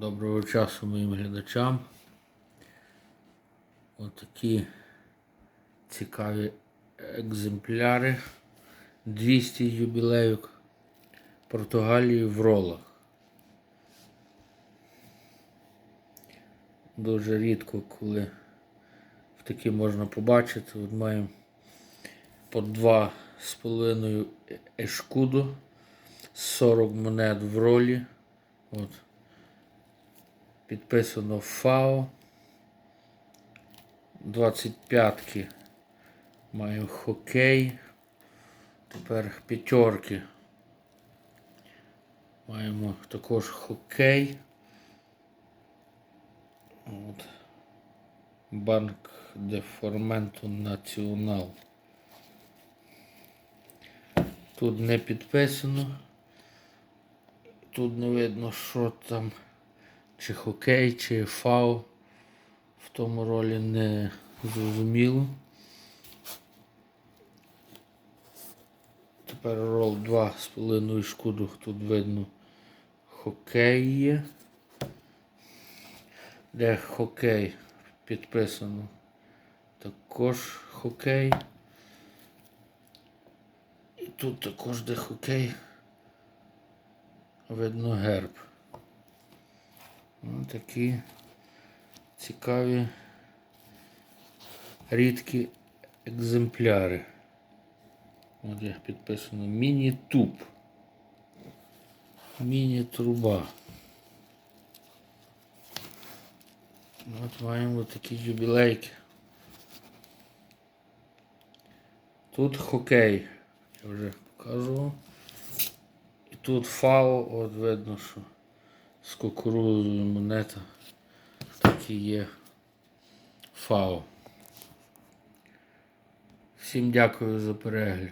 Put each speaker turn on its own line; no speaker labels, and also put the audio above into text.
Доброго часу моїм глядачам. Отакі цікаві екземпляри 200 юбілеїв Португалії в ролах. Дуже рідко, коли в такі можна побачити. От маємо по два з половиною ешкуду, 40 монет в ролі. От. Підписано ФАО. 25-ки маю хокей. Тепер п'ятерки. Маємо також хокей. От. Банк де Форменту Націонал. Тут не підписано. Тут не видно, що там, чи хокей, чи фау. В тому ролі не зрозуміло. Тепер рол 2 з половиною шкуду. Тут видно хокей є. Де хокей підписано. Також хокей. І тут також де хокей. Видно герб. Ось такі цікаві рідкі екземпляри. От як підписано міні-туб. Міні-труба. От маємо такі юбілейки. Тут хокей. Я вже показував. І тут фау, от видно, що з кукурузою монета. Такі є фау. Всім дякую за перегляд.